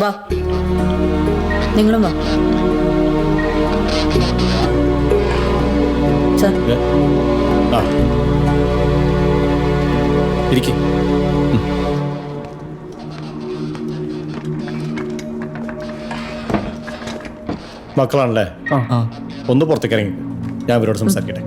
വാ. നിങ്ങളും വാ. സാർ. ഇരിക്കും. മക്കളാണല്ലേ? ഒന്ന് പുറത്തേക്ക് ഇറങ്ങി ഞാൻ ഇവരോട് സംസാരിക്കട്ടെ.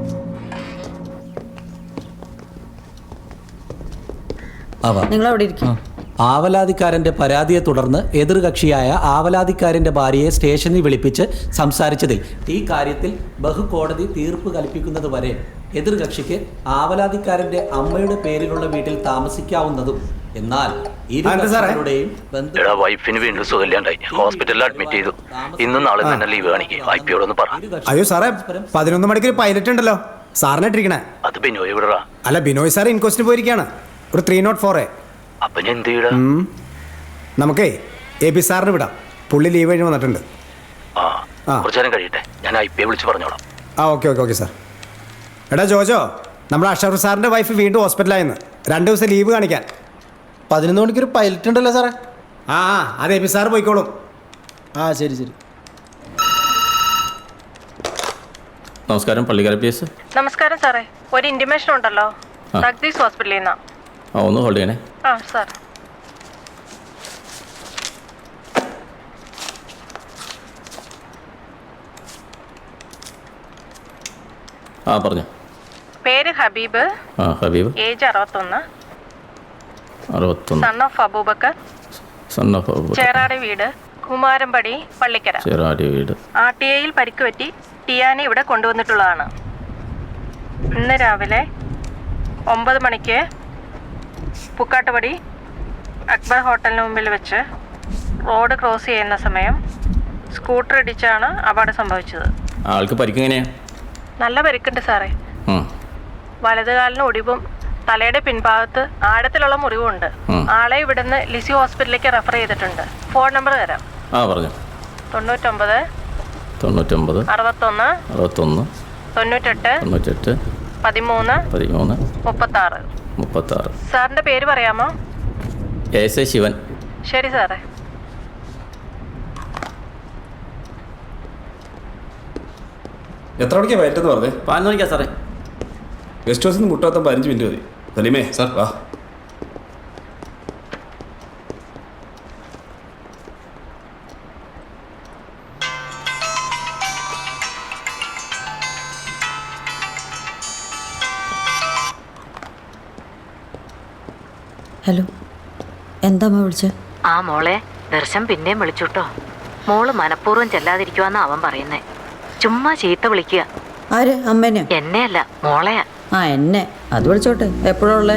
നിങ്ങൾ അവിടെ ഇരിക്കും. ആവലാതിക്കാരന്റെ പരാതിയെ തുടർന്ന് എതിർകക്ഷിയായ ആവലാതിക്കാരന്റെ ഭാര്യയെ സ്റ്റേഷനിൽ വിളിപ്പിച്ച് സംസാരിച്ചതിൽ ഈ കാര്യത്തിൽ ബഹുകോടതി തീർപ്പ് കൽപ്പിക്കുന്നത് വരെ എതിർകക്ഷിക്ക് ആവലാതിക്കാരന്റെ അമ്മയുടെ പേരിലുള്ള വീട്ടിൽ താമസിക്കാവുന്നതും എന്നാൽ ഇരു അതെന്താ ബന്ധു എടാ വൈഫിന് വീണ്ടും സുഖമില്ലാണ്ടായി. ഹോസ്പിറ്റലിൽ അഡ്മിറ്റ് ചെയ്തു. ഇന്നും നാളെ തന്നെ ലീവ് കാണിക്കും. ഐ പറ. അയ്യോ സാറേ പതിനൊന്ന് മണിക്ക് ഒരു പൈലറ്റ് ഉണ്ടല്ലോ. സാറിനിട്ടിരിക്കണേ അത് ബിനോയ് വിടറാ അല്ല ബിനോയ് സാർ ഇൻക്വസ്റ്റിന് പോയിരിക്കുകയാണ്. ഒരു ത്രീ നോട്ട് ഫോർ എ. അപ്പൊ ഞാൻ എന്ത് ചെയ്യടാ? നമുക്കേ എ പി സാറിന് വിടാം. പുള്ളി ലീവ് കഴിഞ്ഞ് വന്നിട്ടുണ്ട്. ആ ആ. കുറച്ചു നേരം കഴിയട്ടെ. ഞാൻ ഐ പിയെ വിളിച്ച് പറഞ്ഞോളാം. ആ ഓക്കെ ഓക്കെ ഓക്കെ സാർ. എടാ ജോജോ നമ്മുടെ അഷറഫ് സാറിന്റെ വൈഫ് വീണ്ടും ഹോസ്പിറ്റലായിരുന്നു രണ്ട് ദിവസം ലീവ് കാണിക്കാൻ. പതിനൊന്ന് മണിക്കൊരു പൈലറ്റ് ഉണ്ടല്ലോ സാറേ. ആ ആ അത് എ പി സാർ പോയിക്കോളും. ആ ശരി ശരി. നമസ്കാരം പള്ളിക്കാര പി എസ്. നമസ്കാരം സാറേ. ഒരു ഇന്റിമേഷൻ ഉണ്ടല്ലോ. തഗ്ദീസ് ഹോസ്പിറ്റലിൽ നിന്നാ. ആ ഒന്ന് ഹോൾഡ് ചെയ്യണേ. ആ സാർ. ആ പറഞ്ഞു. പേര് ഹബീബ്. ആ ഹബീബ്. ഏജ് അറുപത്തൊന്ന്. അറുപത്തൊന്ന്. Son of Abubakar. Son of Abubakar. Cheradi വീട് കുമാരമ്പടി പള്ളിക്കര. ചേറാടി വീട്. ആർ ടി ഐയിൽ പരിക്ക് പറ്റി ടിയാനെ ഇവിടെ കൊണ്ടുവന്നിട്ടുള്ളതാണ്. ഇന്ന് രാവിലെ ഒമ്പത് മണിക്ക് പുക്കാട്ടുപടി അക്ബർ ഹോട്ടലിന് മുമ്പിൽ വെച്ച് റോഡ് ക്രോസ് ചെയ്യുന്ന സമയം സ്കൂട്ടർ ഇടിച്ചാണ് അപകടം സംഭവിച്ചത്. ആൾക്ക് പരിക്കെങ്ങനെയാ നല്ല പരിക്കുണ്ട് സാറേ. ഉം. വലതുകാലിന് ഒടിവും തലയുടെ പിൻഭാഗത്ത് ആഴത്തിലുള്ള മുറിവുണ്ട് ഉണ്ട് ആളെ ഇവിടുന്ന് ലിസി ഹോസ്പിറ്റലിലേക്ക് റെഫർ ചെയ്തിട്ടുണ്ട്. ഫോൺ നമ്പർ തരാം. ആ പറഞ്ഞു. തൊണ്ണൂറ്റൊമ്പത് തൊണ്ണൂറ്റൊമ്പത് അറുപത്തൊന്ന് അറുപത്തൊന്ന് തൊണ്ണൂറ്റെട്ട് തൊണ്ണൂറ്റെട്ട് പതിമൂന്ന് പതിമൂന്ന് മുപ്പത്താറ്. മുപ്പത്താറ്. സാറിന്റെ പേര് പറയാമോ? S A Sivan. ശരി സാറേ. എത്ര മണിക്കാ വയറ്റെന്ന് പറഞ്ഞേ? പതിനൊന്ന് മണിക്കാ സാറേ. ഗസ്റ്റ് ഹൗസിൽ നിന്ന് മുട്ടാത്ത പതിനഞ്ച് മിനിറ്റ് മതി. സലീമേ സാർ. വാ. ഹലോ. എന്താ അമ്മ വിളിച്ചത് ആ മോളെ ദർശൻ പിന്നെയും വിളിച്ചുട്ടോ. മോൾ മനഃപൂർവം ചെല്ലാതിരിക്കുവാന്നാ അവൻ പറയുന്നേ. ചുമ്മാ ചീത്ത വിളിക്കുക. ആര്? അമ്മേനെ? എന്നെയല്ല മോളെയാ. ആ എന്നെ. അത് വിളിച്ചോട്ടെ എപ്പോഴുള്ള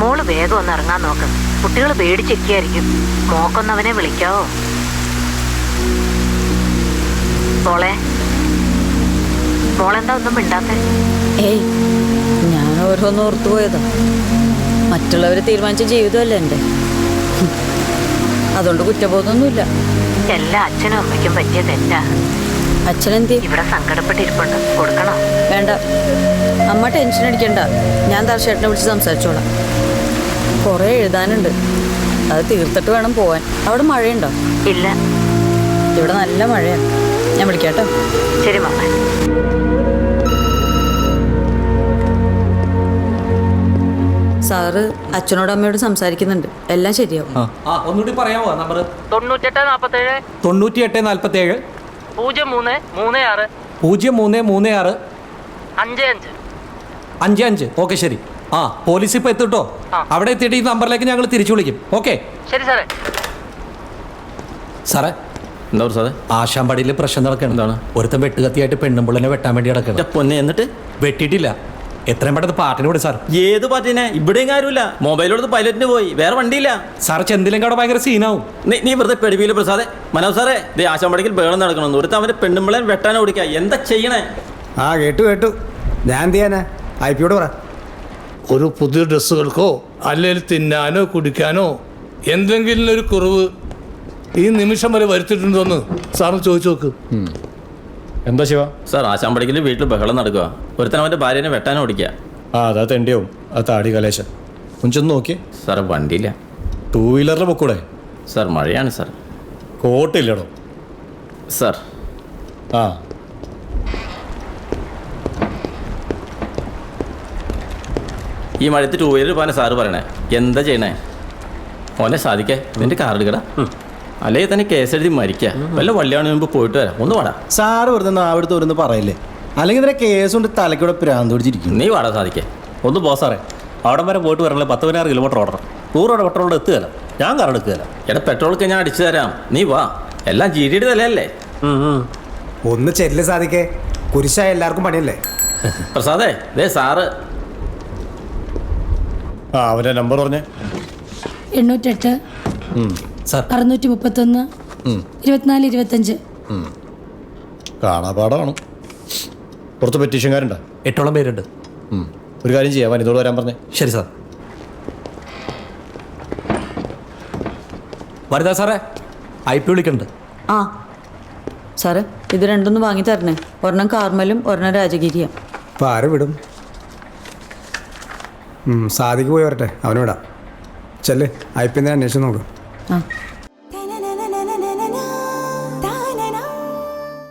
മോൾ വേഗം ഒന്ന് ഇറങ്ങാൻ നോക്ക്. കുട്ടികൾ പേടിച്ചിരിക്കായിരിക്കും മോക്കൊന്നവനെ വിളിക്കാവോ? മോളെ മോളെന്താ ഒന്നും മിണ്ടാത്തെ? ഏയ് ഞാൻ ഓരോന്ന് ഓർത്തു പോയതാ. മറ്റുള്ളവർ തീരുമാനിച്ച ജീവിതമല്ല എന്റെ. അതുകൊണ്ട് കുറ്റബോധമൊന്നുമില്ല. എല്ലാ അച്ഛനും അമ്മയ്ക്കും പറ്റിയ തെറ്റാ. അച്ഛനെന്തി ഇവിടെ സങ്കടപ്പെട്ടിരിപ്പുണ്ട്. കൊടുക്കണോ? വേണ്ട. അമ്മ ടെൻഷൻ അടിക്കണ്ട. ഞാൻ ദർശേട്ടനെ വിളിച്ച് സംസാരിച്ചോളാം. കുറേ എഴുതാനുണ്ട്. അത് തീർത്തിട്ട് വേണം പോവാൻ. അവിടെ മഴയുണ്ടോ? ഇല്ല. ഇവിടെ നല്ല മഴയാണ് ഞാൻ വിളിക്കാട്ടോ. ശരി മോളെ സാറ് അച്ഛനോടും അമ്മയോടും സംസാരിക്കുന്നുണ്ട്. എല്ലാം ശരിയാവും. ആ. ഒന്നുകൂടി പറയാമോ നമ്പർ തൊണ്ണൂറ്റെട്ട് നാൽപ്പത്തേഴ് തൊണ്ണൂറ്റി എട്ട് നാൽപ്പത്തി ഏഴ് പൂജ്യം മൂന്ന് മൂന്ന് ആറ് പൂജ്യം മൂന്ന് മൂന്ന് ആറ് അഞ്ച് അഞ്ച് അഞ്ച് അഞ്ച്. ഓക്കെ ശരി. ആ പോലീസ് ഇപ്പൊ എത്തിട്ടോ? അവിടെ എത്തിയിട്ട് ഈ നമ്പറിലേക്ക് ഞങ്ങൾ തിരിച്ചു വിളിക്കും. ഓക്കെ. ശരി സാറേ. സാറേ. എന്താ സാറേ? ആശാമ്പടിയിൽ പ്രശ്നം നടക്കണം. എന്താണ്? ഒരുത്തൻ വെട്ടുകത്തിയായിട്ട് പെണ്ണുമ്പിള്ളനെ വെട്ടാൻ വേണ്ടി നടക്കണം. പൊന്നെ എന്നിട്ട്? വെട്ടിയിട്ടില്ല. എത്രയും പെട്ടെന്ന് പാർട്ടിനെ വിടും സാർ. ഏത് പാർട്ടിനെ? ഇവിടെയും കാര്യമില്ല. മൊബൈലോട് പൈലറ്റിന് പോയി. വേറെ വണ്ടിയില്ല. സാർ ചെന്തിലെങ്കടെ ഭയങ്കര സീനാവും നീ നീ വെറുതെ പെടുവിയില്ല പ്രസാദേ. മനോജ് സാറേ ദേ ആശാമ്പടിക്കൽ ബേളം നടക്കണം ഒരുത്ത അവന്റെ പെണ്ണുമ്പിളെ വെട്ടാനോ ഓടിക്കുക എന്താ ചെയ്യണേ? ആ കേട്ടു കേട്ടു. ഞാൻ എന്ത് ചെയ്യാനാ? ഐ പിയോട് പറ. ഒരു പുതിയ ഡ്രസ്സുകൾക്കോ അല്ലെങ്കിൽ തിന്നാനോ കുടിക്കാനോ എന്തെങ്കിലും ഒരു കുറവ് ഈ നിമിഷം വരെ വരുത്തിയിട്ടുണ്ടോന്ന് സാറിന് ചോദിച്ചു നോക്ക്. എന്താ ശിവ? സാർ ആശാമ്പടിക്കൽ വീട്ടിൽ ബഹളം നടക്കുക. ഒരുത്തൻ അവന്റെ ഭാര്യനെ വെട്ടാൻ ഓടിക്കുക. ആ അതാ തെണ്ടിയാവും. ആ താടി കലേശൻ നോക്കി. നോക്കിയേ സാർ വണ്ടിയില്ല. ടൂ വീലറിൽ പൊക്കൂടെ? സാർ മഴയാണ് സാർ. കോട്ടില്ലടോ. സാർ. ആ. ഈ മഴത്ത് ടൂ വീലർ പോകാൻ സാറ് പറയണേ. എന്താ ചെയ്യണേ? ഓനെ സാധിക്കേ. നിന്റെ കാർ എടുക്കടാ അല്ലെങ്കിൽ തന്നെ കേസ് എഴുതി മരിക്കുക. വല്ല വള്ളിയാണ് മുമ്പ് പോയിട്ട് വരാം. ഒന്ന് വാടാ. സാറ് വെറുതെ അവിടുത്തെ ഒരു പറയില്ലേ? അല്ലെങ്കിൽ ഇതിനെ കേസ് കൊണ്ട് തലക്കൂടെ പ്രാന്ത് പിടിച്ചിരിക്കും നീ വാടാ സാധിക്കേ. ഒന്ന് പോ സാറേ. അവിടം വരെ പോയിട്ട് വരണല്ലേ പത്ത് പതിനാറ് കിലോമീറ്റർ ഓടണം നൂറോടെ പെട്രോൾ എത്തുകയല്ല ഞാൻ കാർ എടുക്കുകയല്ല എടാ പെട്രോളൊക്കെ ഞാൻ അടിച്ചു തരാം. നീ വാ. എല്ലാം ജി ഡിയുടെ തലയല്ലേ ഒന്ന് ചെല്ല് സാധിക്കേ. കുരിശായ എല്ലാവർക്കും പണിയല്ലേ? പ്രസാദേ ദേ സാറ്. ആ അവന്റെ നമ്പർ പറഞ്ഞേ. എണ്ണൂറ്റെട്ട്. സാർ. അറുന്നൂറ്റി മുപ്പത്തൊന്ന് ഇരുപത്തിനാല് ഇരുപത്തഞ്ച്. കാണാപാടമാണ് പുറത്ത് പെറ്റീഷൻകാരുണ്ടോ? എട്ടോളം പേരുണ്ട്. ഒരു കാര്യം ചെയ്യാം വനിതോട് വരാൻ പറഞ്ഞേ. ശരി സാർ. വനിതാ സാറേ ഐ പി വിളിക്കുന്നുണ്ട്. ആ. സാറേ ഇത് രണ്ടൊന്ന് വാങ്ങി തരണേ. ഒരെണ്ണം കാർമലും ഒരെണ്ണം രാജഗിരിയും. ആര് വിടും? സാധിക്ക് സാദിക്ക് പോയി വരട്ടെ. അവനോടാ ചെല്ലേ ചെല്ല് ഐ പി അന്വേഷിച്ച് നോക്ക്. ആ